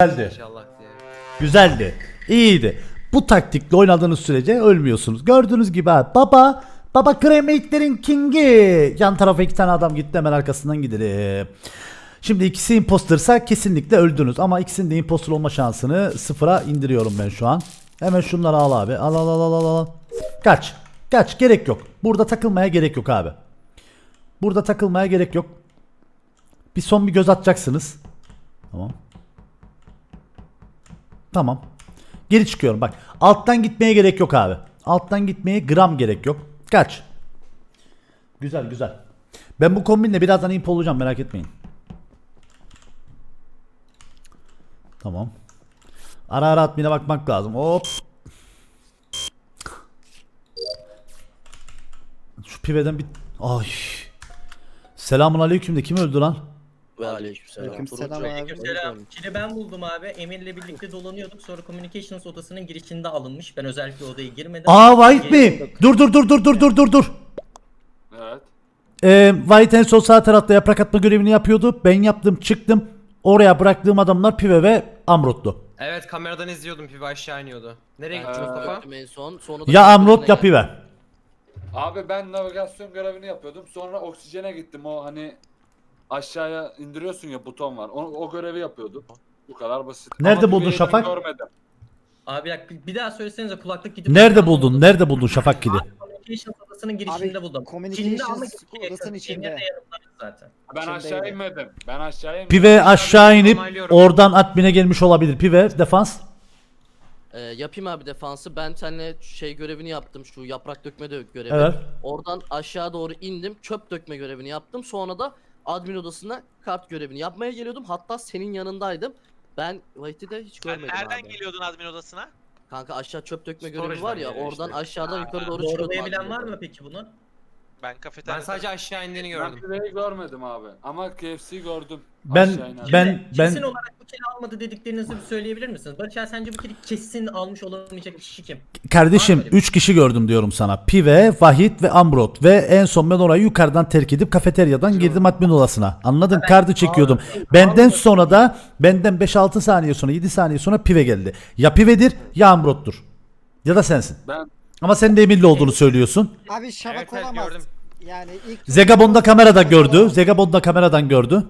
Güzeldi. İnşallah diye. Güzeldi. İyiydi. Bu taktikle oynadığınız sürece ölmüyorsunuz. Gördüğünüz gibi ha. Baba Baba Cremate'lerin King'i. Yan tarafa iki tane adam gitti hemen arkasından gidelim. Şimdi ikisi impostersa kesinlikle öldünüz. Ama ikisinin de imposter olma şansını sıfıra indiriyorum ben şu an. Hemen şunları al abi. Al al al al al. Kaç. Kaç. Gerek yok. Burada takılmaya gerek yok abi. Burada takılmaya gerek yok. Bir son bir göz atacaksınız. Tamam. Tamam. Geri çıkıyorum bak. Alttan gitmeye gerek yok abi. Alttan gitmeye gram gerek yok. Kaç. Güzel güzel. Ben bu kombinle birazdan imp olacağım merak etmeyin. Tamam. Ara ara admine bakmak lazım. Hop. Şu piveden bir... Ay. Selamun aleyküm de kim öldü lan? Ve aleykümselam. Aleykümselam Turuncu. abi. Aleykümselam. Kili ben buldum abi. Emir'le birlikte dolanıyorduk. Sonra Communications odasının girişinde alınmış. Ben özellikle odaya girmedim. Aa White mi? Dur dur dur dur dur dur dur dur. Evet. Ee, White en sol sağ tarafta yaprak atma görevini yapıyordu. Ben yaptım çıktım. Oraya bıraktığım adamlar Pive ve Amrut'tu. Evet kameradan izliyordum pivi aşağı iniyordu. Nereye gitti Mustafa? En son. Sonra da Ya Amrut ya. Pive. Abi ben navigasyon görevini yapıyordum. Sonra oksijene gittim. O hani aşağıya indiriyorsun ya buton var. O, o görevi yapıyordum. Bu kadar basit. Nerede Ama buldun Şafak? Görmedim. Abi bak bir- daha söylesenize kulaklık gidip... Nerede buldun? Nerede buldun Şafak Kili? Communications odasının girişinde Abi, buldum. Communications almak için odasının yakın. içinde. Zaten. Ben İçindeydi. aşağı inmedim. Ben aşağı inmedim. Pive aşağı inip Onaylıyorum. oradan admine gelmiş olabilir. Pive defans. Ee, yapayım abi defansı. Ben seninle şey görevini yaptım. Şu yaprak dökme de görevi. Evet. Oradan aşağı doğru indim. Çöp dökme görevini yaptım. Sonra da admin odasına kart görevini yapmaya geliyordum. Hatta senin yanındaydım. Ben White'i de hiç Sen görmedim nereden abi. geliyordun admin odasına? Kanka aşağı çöp dökme Storage'dan görevi var ya. Oradan işte. aşağıdan yukarı doğru çıkıyordum. bilen admin var mı peki bunu? Ben Ben kafeteryada. sadece aşağı indiğini Ben gördüm. Pive'yi görmedim abi. Ama KFC'yi gördüm. Ben Aşağı inerken. ben Kesin ben olarak bu kili almadı dediklerinizi bir söyleyebilir misiniz? Barış Er sence bu kili kesin almış olamayacak kişi kim? kardeşim Var mı öyle 3 kişi gördüm diyorum sana. Pive, Vahit ve Amrut ve en son ben orayı yukarıdan terk edip kafeteryadan girdim admin odasına. Anladın? Kartı çekiyordum. Benden sonra da benden 5-6 saniye sonra 7 saniye sonra Pive geldi. Ya Pive'dir ya Amrut'tur. Ya da sensin. Ben Ama sen de eminli olduğunu söylüyorsun. Abi şabak Evet, evet, olamaz. gördüm. Yani ilk Zegabon da kamerada gördü. Zegabon da kameradan gördü.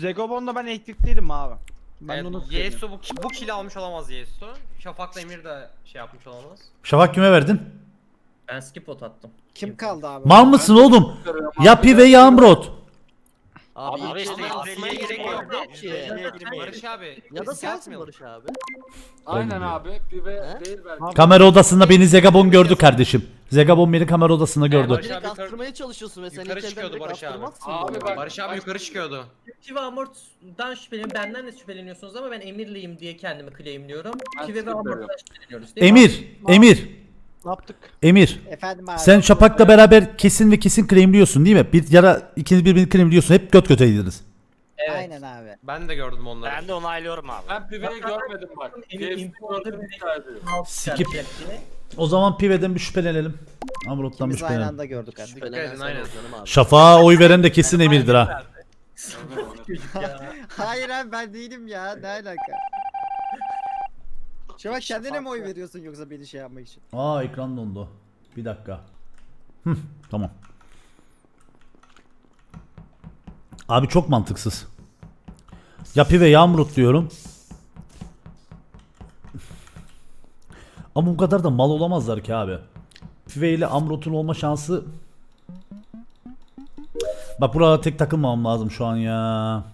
Zegobon'da ben elektrikteydim abi. Ben Evet, de onu söyleyeyim. Yesu bu, bu kill almış olamaz Yesu. Şafak'la Emir de şey yapmış olamaz. Şafak kime verdin? Ben skip vote attım. kim kaldı abi? Mal mısın oğlum? Ya Pive ya Amrut. Abi, Abi işte asmaya asmaya gerek yok. gerek ki. Barış abi. Ya da sensin. Barış abi. aynen abi. Pive He? değil belki. Abi- Kamera odasında beni Zegabon gördü kardeşim. Zegabon beni kamera odasında gördü. Barış Direkt abi yukarı- astırmaya çalışıyorsun ve sen yukarı ilk elden çıkıyordu direkt Barış abi. astırmazsın. Abi bak-. Barış abi yukarı çıkıyordu. Kivi Amort'dan şüpheleniyorum. Benden de şüpheleniyorsunuz ama ben Emir'liyim diye kendimi claimliyorum. Ben Kivi ve skip Amort'tan şüpheleniyoruz değil mi? Emir, Emir, Ne yaptık? Emir. Efendim abi. Sen Şafak'la beraber kesin ve kesin claimliyorsun değil mi? Bir yara ikiniz birbirini claimliyorsun. Hep göt göteydiniz. Evet. Aynen abi. Ben de gördüm onları. Ben de onaylıyorum abi. Ben Pive'yi görmedim bak. İmposter gördüm. bir- iddia ediyor. Alt Skip. çıkartacak diye. O zaman Pive'den bir şüphelenelim. Amrut'tan bir Biz aynı şüphelenelim. anda gördük edin, sen aynen. ol canım abi. Şafak'a oy veren de kesin Emir'dir ha. Hayır abi ben değilim ya. Ne alaka? Şabak kendine mi oy veriyorsun yoksa beni şey yapmak için? Aa ekran dondu. Bir dakika. Hı, tamam. Abi çok mantıksız. Ya Pive ya Amrut diyorum. Ama bu kadar da mal olamazlar ki abi. Pive ile Amrut'un olma şansı... Bak burada tek takılmamam lazım şu an ya.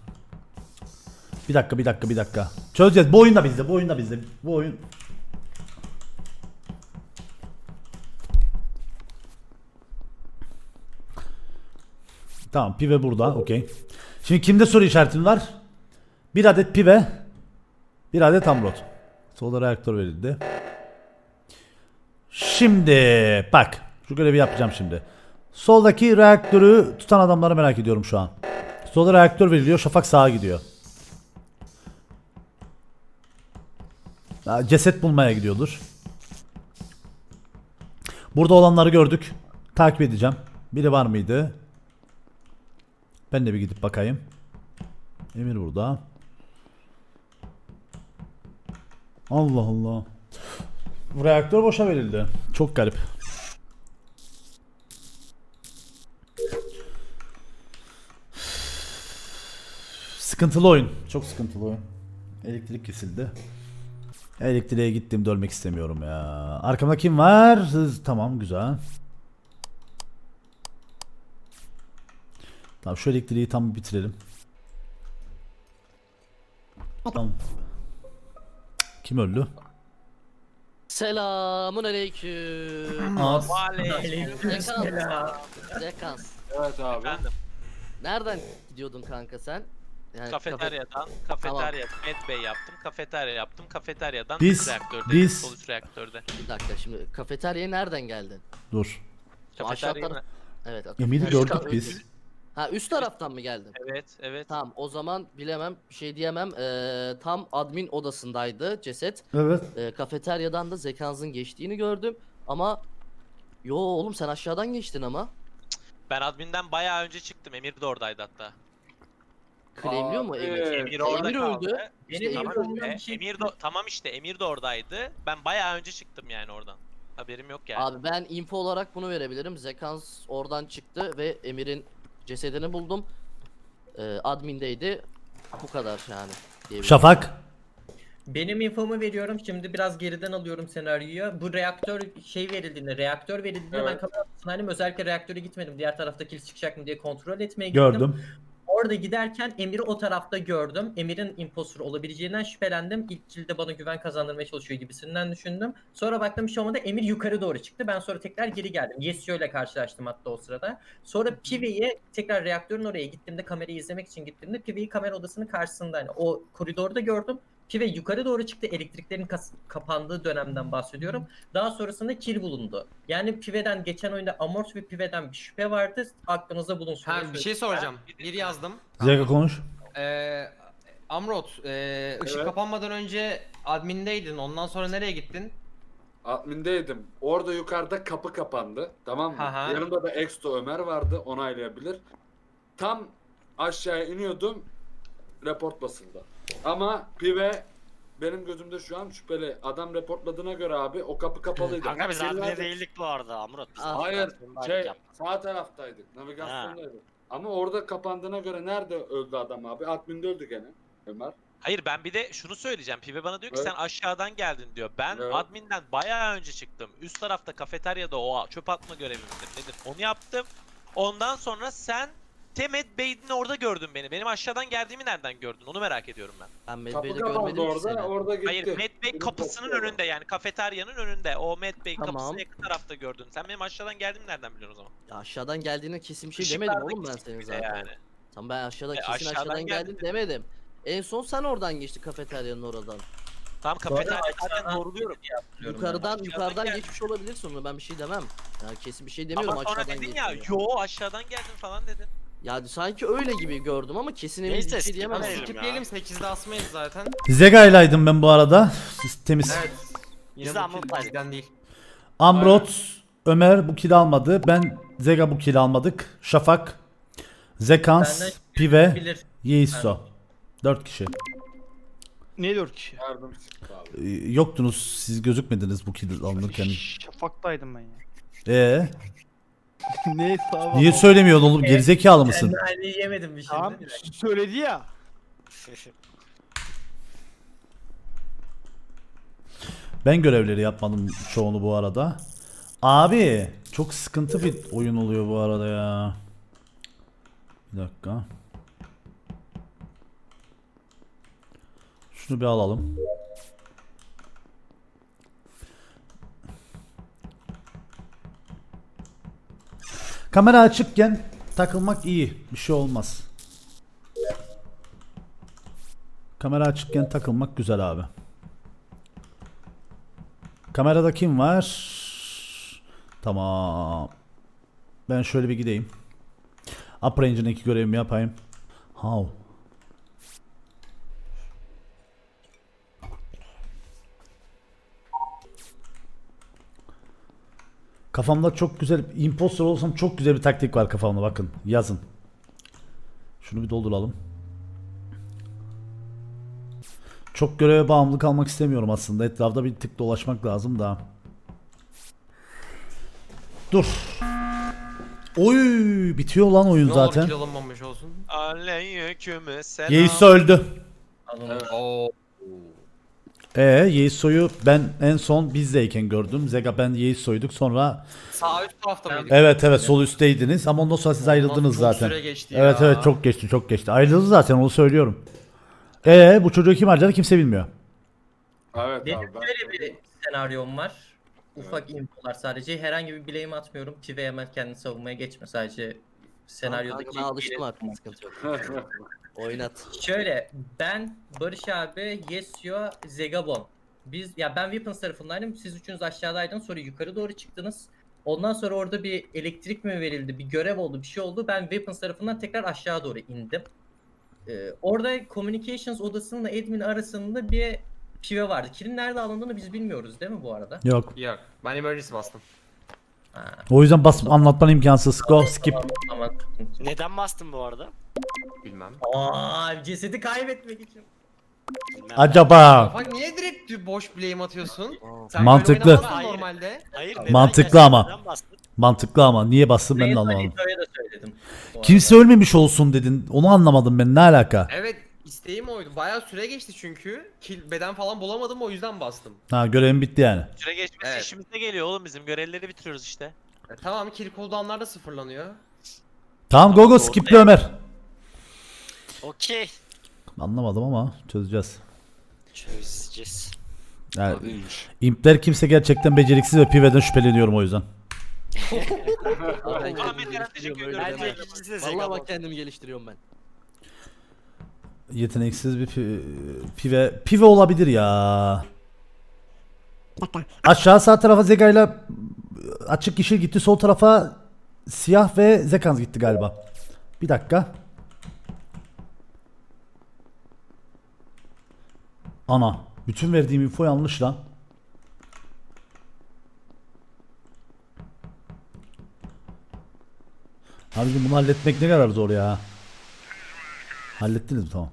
Bir dakika bir dakika bir dakika. Çözeceğiz. Bu oyun da bizde. Bu oyun da bizde. Bu oyun... Tamam pive burada okey. Şimdi kimde soru işaretim var? Bir adet pive. Bir adet amrot. Solda reaktör verildi. Şimdi bak şu görevi yapacağım şimdi. Soldaki reaktörü tutan adamları merak ediyorum şu an. Solda reaktör veriliyor. Şafak sağa gidiyor. Ceset bulmaya gidiyordur. Burada olanları gördük. Takip edeceğim. Biri var mıydı? Ben de bir gidip bakayım. Emir burada. Allah Allah. Bu reaktör boşa verildi. Çok garip. Sıkıntılı oyun. Çok sıkıntılı oyun. Elektrik kesildi. Elektriğe gittim dönmek istemiyorum ya. Arkamda kim var? Hız- Tamam güzel. Tamam şu elektriği tam bitirelim. Tamam. Kim öldü? Selamun aleyküm. Az. Zekans. Evet abi. Efendim. Nereden gidiyordun kanka sen? Yani Kafeteryadan, kafeterya, medbay yaptım, kafeterya yaptım, kafeteryadan Biz- üst reaktörde, biz- sol üst reaktörde. kafe- Bir dakika şimdi kafeteryaya nereden geldin? Dur. Şu aşağı Kafeterya taraf- Evet. Emir'i kafeterya- gördük biz. Ha üst taraftan mı geldin? Evet, evet. Tamam o zaman bilemem bir şey diyemem. Ee, tam admin odasındaydı ceset. Evet. Ee, kafeteryadan da Zekans'ın geçtiğini gördüm. Ama yo oğlum sen aşağıdan geçtin ama. Ben adminden bayağı önce çıktım. Emir de oradaydı hatta. Claimliyor mu Emir? Emir orada Emir kaldı. öldü. Benim İşte Tamam, Emir e, şey- Emir de, tamam işte Emir de oradaydı. Ben bayağı önce çıktım yani oradan. Haberim yok yani. Abi ben info olarak bunu verebilirim. Zekans oradan çıktı ve Emir'in cesedini buldum. Ee, admindeydi. Bu kadar yani. diyebilirim. Şafak. Benim infomu veriyorum. Şimdi biraz geriden alıyorum senaryoyu. Bu reaktör şey verildiğinde, reaktör verildiğinde ben Evet. kamera odasındaydım. Özellikle reaktöre gitmedim. Diğer tarafta kill çıkacak mı diye kontrol etmeye gittim. Gördüm. Orada giderken Emir'i o tarafta gördüm. Emir'in impostor olabileceğinden şüphelendim. İlk kilde bana güven kazandırmaya çalışıyor gibisinden düşündüm. Sonra baktım bir şey olmadı. Emir yukarı doğru çıktı. Ben sonra tekrar geri geldim. Yesio ile karşılaştım hatta o sırada. Sonra Pive'ye tekrar reaktörün oraya gittiğimde kamerayı izlemek için gittiğimde Pive'yi kamera odasının karşısında. Yani o koridorda gördüm. Pive yukarı doğru çıktı. Elektriklerin kas- kapandığı dönemden bahsediyorum. Daha sonrasında kill bulundu. Yani Pive'den geçen oyunda Amorth ve Pive'den bir şüphe vardı. Aklınızda bulunsun. Ha bir şey soracağım. Bir yazdım. Zeka konuş. Ee, Amrot, ee, ışık Evet. kapanmadan önce admindeydin. Ondan sonra nereye gittin? Admindeydim. Orada yukarıda kapı kapandı. Tamam mı? Aha. Yanımda da Exto Ömer vardı. Onaylayabilir. Tam aşağıya iniyordum. Report basıldı. Ama Pive benim gözümde şu an şüpheli. Adam reportladığına göre abi o kapı kapalıydı. Kanka biz admine abi- değildik bu arada Amrut. Biz. Hayır şey sağ taraftaydık. Navigasyondaydık. Ama orada kapandığına göre nerede öldü adam abi? Adminde öldü gene. Ömer. Hayır ben bir de şunu söyleyeceğim. Pive bana diyor ki Evet. sen aşağıdan geldin diyor. Ben Evet. adminden bayağı önce çıktım. Üst tarafta kafeteryada o çöp atma görevi midir nedir onu yaptım. Ondan sonra sen Temet Bey'in orada gördün beni. Benim aşağıdan geldiğimi nereden gördün? Onu merak ediyorum ben. Ben Kapı Medbay'de kapandı görmedim ki seni. orada. Orada gitti. Hayır Met Bey Benim kapısının kapıda. önünde yani kafeteryanın önünde. O Met Bey Tamam. kapısına yakın tarafta gördün. Sen benim aşağıdan geldiğimi nereden biliyorsun o zaman? Ya aşağıdan geldiğine kesin bir şey Işıklarda demedim oğlum ben kesin senin bir de zaten. Yani. Tamam ben aşağıdan E, kesin aşağıdan aşağıdan dedim. demedim. En son sen oradan geçti kafeteryanın oradan. Tamam kafeterya zaten doğruluyorum. Yukarıdan yukarıdan geldin. geçmiş olabilirsin onu ben bir şey demem. Yani kesin bir şey demiyorum Ama sonra aşağıdan dedin ya yo aşağıdan geldin falan dedin. Ya sanki öyle gibi gördüm ama kesin emin bir Neyse, şey skip diyemem. edelim. Skipleyelim 8'de asmayız zaten. Zega'ylaydım ben bu arada. Temiz. Evet. Yine Biz de bu bizden değil. Amrot, Ömer bu kill almadı. Ben Zega bu kill almadık. Şafak, Zekans, Benden Pive, Bilir. Yeiso. 4 kişi. Ne dört kişi? Yardım çıktı abi. Ee, Yoktunuz siz gözükmediniz bu kill alınırken. Şafaktaydım ben ya. Ee, ne tamam. niye söylemiyorsun oğlum gerizekalı mısın? Ben Ali yemedim bir şey. Tamam değil mi? söyledi ya. Ben görevleri yapmadım çoğunu bu arada. Abi çok sıkıntı bir oyun oluyor bu arada ya. Bir dakika. Şunu bir alalım. Kamera açıkken takılmak iyi. Bir şey olmaz. Kamera açıkken takılmak güzel abi. Kamerada kim var? Tamam. Ben şöyle bir gideyim. Upper Engine'deki görevimi yapayım. How? Kafamda çok güzel imposter olsam çok güzel bir taktik var kafamda bakın yazın. Şunu bir dolduralım. Çok göreve bağımlı kalmak istemiyorum aslında. Etrafta bir tık dolaşmak lazım da. Dur. Oy bitiyor lan oyun Ne zaten. olur kill alınmamış olsun. Aleyküm selam. Yeis öldü. Alın. Oo. Ee Yeiso'yu ben en son bizdeyken gördüm. Zega ben Yeiso'yduk sonra Sağ üst tarafta mıydık? evet evet sol üstteydiniz ama ondan sonra siz ayrıldınız Çok zaten. süre geçti Evet ya. evet çok geçti çok geçti. Ayrıldı zaten onu söylüyorum. Ee bu çocuğu kim harcadı kimse bilmiyor. Evet Benim abi ben böyle bir senaryom var. Ufak infolar sadece. Herhangi bir blame atmıyorum. Tive hemen kendini savunmaya geçme. Sadece senaryodaki... Ben alıştım artık sıkıntı yok. Oynat. Şöyle ben Barış abi, Yesio, Zegabon. Biz ya ben Weapons tarafındaydım. Siz üçünüz aşağıdaydınız. Sonra yukarı doğru çıktınız. Ondan sonra orada bir elektrik mi verildi, bir görev oldu, bir şey oldu. Ben Weapons tarafından tekrar aşağı doğru indim. Ee, orada Communications odasıyla admin arasında bir pive vardı. Kilin nerede alındığını biz bilmiyoruz değil mi bu arada? Yok. Yok. Ben emergency bastım. Ha, O yüzden bas anlatman imkansız. Go skip. tamam. Neden bastın bu arada? Bilmem. Aa, cesedi kaybetmek için. Bilmem. Acaba. Bak niye direkt boş blame atıyorsun? Sen Mantıklı. böyle oynamazsın Hayır. normalde. Hayır, neden Mantıklı gerçekten ama. neden bastın? Mantıklı ama niye bastın ben de anlamadım. Lito'ya da söyledim. bu Kimse ölmemiş olsun dedin. Onu anlamadım ben. Ne alaka? Evet isteğim oydu. Bayağı süre geçti çünkü. Kill beden falan bulamadım o yüzden bastım. Ha görevim bitti yani. Süre geçmesi Evet. işimize geliyor oğlum bizim görevleri bitiriyoruz işte. E, tamam kill cooldown'lar da sıfırlanıyor. Tamam go go doğru skip'le Ömer. Okey. Anlamadım ama çözeceğiz. Çözeceğiz. Yani, impler kimse gerçekten beceriksiz ve piveden şüpheleniyorum o yüzden. Ahmet Eren, teşekkür. Bence de bak kendimi geliştiriyorum ben. Yeteneksiz bir pi- pive pive olabilir ya. Aşağı sağ tarafa Zega'yla açık yeşil gitti. Sol tarafa siyah ve Zekans gitti galiba. Bir dakika. Ana. Bütün verdiğim info yanlış lan. Abicim bunu halletmek ne kadar zor ya. Hallettiniz mi? Tamam.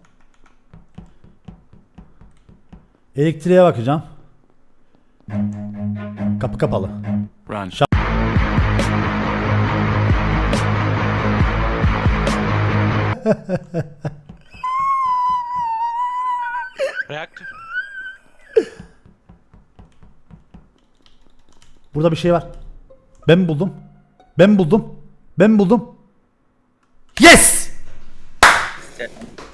Elektriğe bakacağım. Kapı kapalı. Şa- Reaktör. Burada bir şey var. Ben buldum? Ben buldum? Ben buldum? Yes!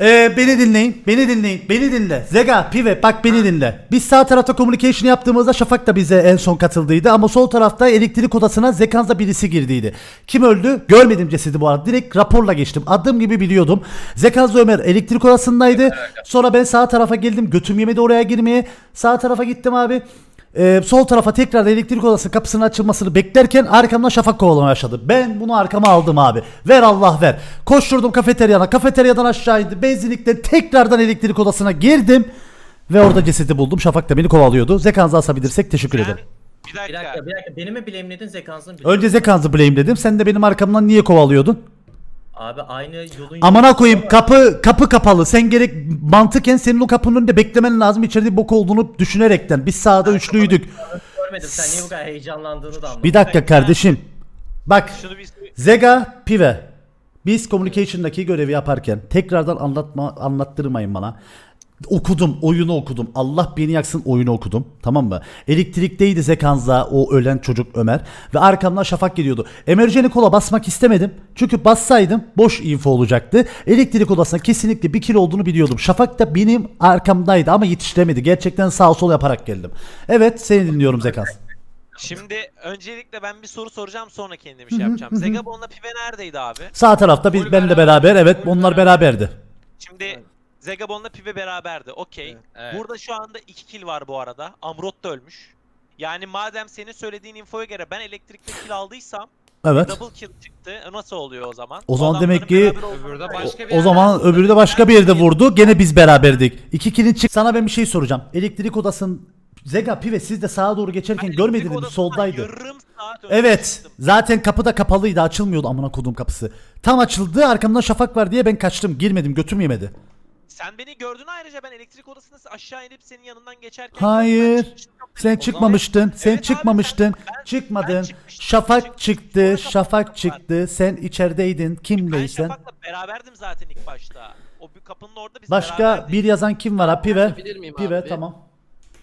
Ee, beni dinleyin, beni dinleyin, beni dinle. Zega, Pive bak beni dinle. Biz sağ tarafta communication yaptığımızda Şafak da bize en son katıldıydı ama sol tarafta elektrik odasına Zekan'la birisi girdiydi. Kim öldü? Görmedim cesedi bu arada. Direkt raporla geçtim. Adım gibi biliyordum. Zekan'la Ömer elektrik odasındaydı. Sonra ben sağ tarafa geldim. Götüm yemedi oraya girmeye. Sağ tarafa gittim abi. Ee, sol tarafa tekrar elektrik odası kapısının açılmasını beklerken arkamdan şafak kovalamaya başladı. Ben bunu arkama aldım abi. Ver Allah ver. Koşturdum kafeteryana. Kafeteryadan aşağı indim. Benzinlikten tekrardan elektrik odasına girdim. Ve orada cesedi buldum. Şafak da beni kovalıyordu. Zekanızı asabilirsek teşekkür ederim. Bir Bir dakika. bir dakika. Beni mi blame'ledin Zekans'ın? Önce Zekanızı blame'ledim. Sen de benim arkamdan niye kovalıyordun? Abi aynı yolun... Amına koyayım kapı kapı kapalı. Sen gerek mantıken senin o kapının önünde beklemen lazım. İçeride bir bok olduğunu düşünerekten. Biz sağda üçlüydük. Görmedim. Sen niye bu kadar heyecanlandığını da anlamadım. Bir dakika kardeşim. Bak Şunu bir Zega Pive. Biz communication'daki görevi yaparken tekrardan anlatma anlattırmayın bana. Okudum, oyunu okudum. Allah beni yaksın oyunu okudum. Tamam mı? Elektrikteydi Zekanza o ölen çocuk Ömer. Ve arkamdan Şafak geliyordu. Emergency kola basmak istemedim. Çünkü bassaydım boş info olacaktı. Elektrik odasına kesinlikle bir kilo olduğunu biliyordum. Şafak da benim arkamdaydı ama yetiştiremedi. Gerçekten sağ sol yaparak geldim. Evet seni dinliyorum Zekans. Şimdi öncelikle ben bir soru soracağım sonra kendim şey yapacağım. Zegabon'la Pive neredeydi abi? Sağ tarafta biz benle beraber. evet onlar beraber. beraberdi. Şimdi Zegabon'la Pive beraberdi. Okey. Evet. Burada şu anda 2 kill var bu arada. Amrot da ölmüş. Yani madem senin söylediğin infoya göre ben elektrikte kill aldıysam Evet. double kill çıktı. E Nasıl oluyor o zaman? O zaman demek ki- Öbürü de başka bir o yerden zaman öbürü de başka bir yerde vurdu. Gene biz beraberdik. İki kilin çık. Sana ben bir şey soracağım. Elektrik odasının Zega Pive siz de sağa doğru geçerken görmediniz mi? Soldaydı. Yarım saat önce Evet. çıktım. Zaten kapı da kapalıydı. Açılmıyordu amına kodum kapısı. Tam açıldı. Arkamdan şafak var diye ben kaçtım. Girmedim. Götüm yemedi. Sen beni gördün ayrıca ben elektrik odasına aşağı inip senin yanından geçerken Hayır. Ben çıkmıştım. Sen çıkmadın. Sen Evet abi, çıkmamıştın. ben- ben Çıkmadın. çıkmıştım, Şafak çıktım. çıktı. Sonra Şafak kapattım çıktı. Sen içerideydin. Ben Kimleysen? Şafak'la beraberdim zaten ilk başta. O bir kapının orada biz Başka beraberdik. bir yazan kim var ha? Pive. Bilir miyim Pive abi? tamam.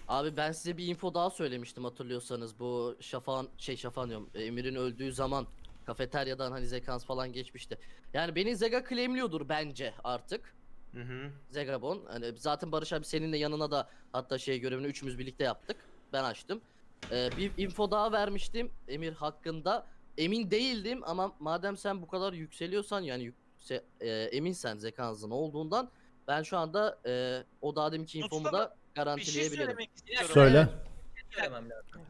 Abi ben size bir info daha söylemiştim hatırlıyorsanız bu Şafak'ın şey Şafak diyorum Emir'in öldüğü zaman kafeteryadan hani Zekans falan geçmişti. Yani beni Zega claimliyordur bence artık. Hı hı. Zegabon. Hani zaten Barış abi seninle yanına da hatta şey görevini üçümüz birlikte yaptık. Ben açtım. Ee, bir info daha vermiştim Emir hakkında. Emin değildim ama madem sen bu kadar yükseliyorsan yani yükse, e, eminsen Zekans'ın olduğundan ben şu anda e, o daha deminki infomu Mustafa, da bir şey garantileyebilirim. söylemek istiyorum. Söyle. Söylemem lazım.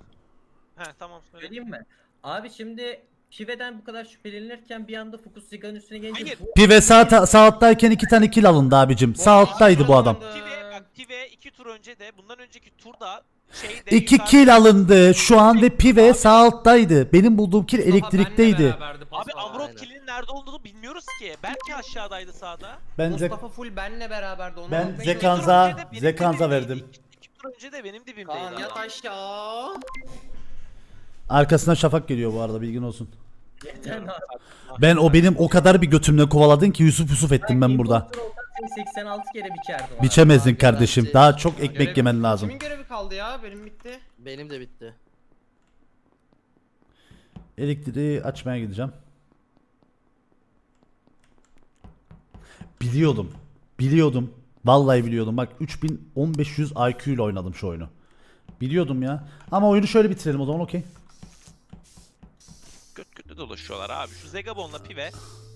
He tamam söyle. Söyleyeyim mi? Abi şimdi Pive'den bu kadar şüphelenirken bir anda Focus Ziga'nın üstüne gelince Hayır. bu- Pive sağ, sağ alttayken iki tane kill alındı abicim. Sağ alttaydı bu adam. Pive, bak Pive iki tur önce de bundan önceki turda şeyde İki yukarıda- kill alındı şu an ve Pive sağ alttaydı. Benim bulduğum kill elektrikteydi. Abi. Amrot Aynen. kill'in nerede olduğunu bilmiyoruz ki. Belki aşağıdaydı sağda. Ben Zek- Mustafa full benle beraberdi. Onu Ben Zekan- çalışıyorum. Zekanza- İki tur önce de benim Zekanza dibimdeydi. verdim. İki, iki tur önce de benim dibimdeydi. Kaan yat adam. aşağı. Arkasına şafak geliyor bu arada bilgin olsun. Yeter. Ben o benim o kadar bir götümle kovaladın ki Yusuf Yusuf ettim ben burada. Impostor olsan seni 86 kere biçerdim abi. Biçemezdin Abi, kardeşim. bence- Daha çok ekmek Görev- yemen lazım. Kimin görevi kaldı ya? Benim bitti. Benim de bitti. Elektriği açmaya gideceğim. Biliyordum. Biliyordum. Vallahi biliyordum. Bak 3500 IQ ile oynadım şu oyunu. Biliyordum ya. Ama oyunu şöyle bitirelim o zaman okey. Dolaşıyorlar abi. Şu Zegabon'la Pive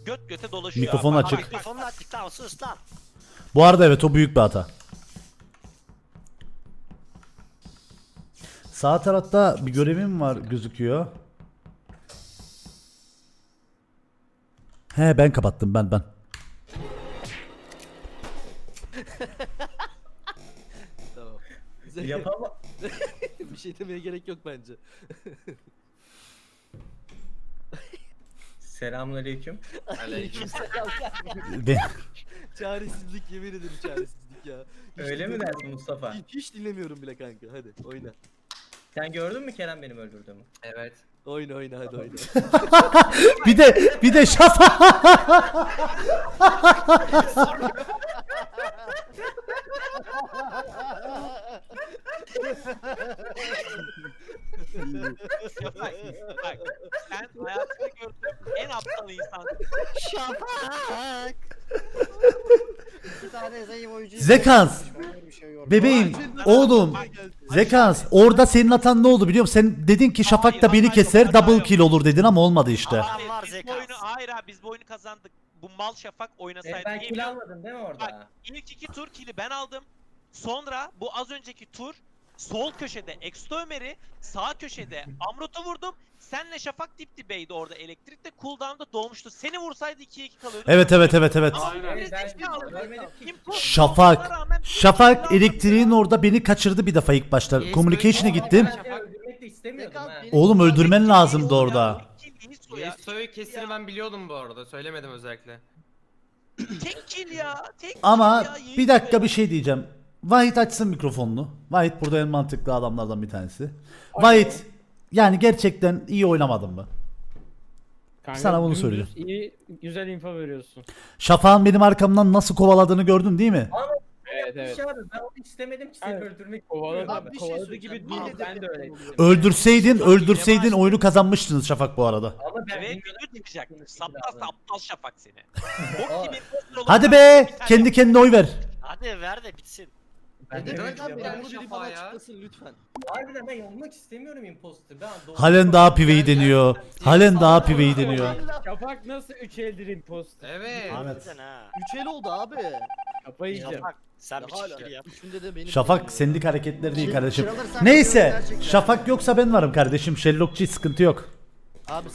göt göte dolaşıyor. Mikrofon abi. açık. Bak, Mikrofonunu açtık lan sus lan. Bu arada evet o büyük bir hata. Sağ tarafta bir görevim var gözüküyor. He ben kapattım ben ben. Tamam. Yapama. bir şey demeye gerek yok bence. Selamünaleyküm. Aleykümselam. Ben- çaresizlik yemin ederim çaresizlik ya. Hiç Öyle mi dinlemiyorum. dersin Mustafa? Hiç, hiç dinlemiyorum bile kanka. Hadi oyna. Sen gördün mü Kerem benim öldürdüğümü? Evet. Oyna oyna hadi oyna. bir de bir de şafak. Bak, bak sen hayatımda gördüğüm en aptal insansın. Şafak. İki tane zayıf oyuncu. Zekans. Ben şey. Bebeğim, oğlum, Zekans orada senin hatan ne oldu biliyor musun? Sen dedin ki Şafak da beni keser double kill olur dedin ama olmadı işte. Abi, var biz bu zekası. oyunu, hayır abi biz bu oyunu kazandık. Bu mal şafak E, oynasaydı. ben yemin- kill almadım değil mi orada? Bak ilk iki tur kill'i ben aldım. Sonra bu az önceki tur sol köşede Exto Ömer'i, sağ köşede Amrut'u vurdum. Senle Şafak dip dibeydi orada. Elektrikte cooldown'da dolmuştu. Seni vursaydı 2'ye 2 kalıyordu. Evet evet evet evet. Ama Aynen. biri Ben zekalı. görmedim ki. Imposter Şafak. rağmen Şafak elektriğin orada beni kaçırdı bir defa ilk başta. Yes, Communication'a gittim. Ben de öldürmek de istemiyordum Zekan ha. benim- Oğlum öldürmen lazımdı orada. Tek kill Yiğit o ya. Yesoy kesini ben biliyordum bu arada. Söylemedim özellikle. Tek kill ya. Tek Ama kill ya, Yiğit bir dakika ya. bir şey diyeceğim. Vahit açsın mikrofonunu. Vahit burada en mantıklı adamlardan bir tanesi. Vahit yani gerçekten iyi oynamadın mı? Kanka, Sana bunu dümdüz söyleyeceğim. İyi, güzel info veriyorsun. Şafak'ın benim arkamdan nasıl kovaladığını gördün değil mi? Evet evet. abi, ben onu istemedim ki seni Evet. öldürmek. Kovaladı, Abi bir şey kovaladı söyleyeceğim. gibi değil. Abi Ben de öyle. Öldürseydin, öldürseydin oyunu kazanmıştınız Şafak bu arada. Ama ben silahla. aptal şafak seni. Bok gibi Hadi be, kendi kendine oy ver. Hadi ver de bitsin. Ben de demek abi ya bunu biri bana ya. açıklasın lütfen. Harbiden ben olmak istemiyorum imposter. Ben doğru- Halen daha piveyi deniyor. Halen daha piveyi deniyor. Şafak nasıl 3 eldir imposter? Evet. Ha. Üç el oldu abi. Kafayı yiyeceğim. Şafak sen Ya bir hala yap. üçünde de benim Şafak senlik hareketler değil kardeşim. Neyse. Şafak yoksa ben varım kardeşim. Sherlockçı sıkıntı yok. Abi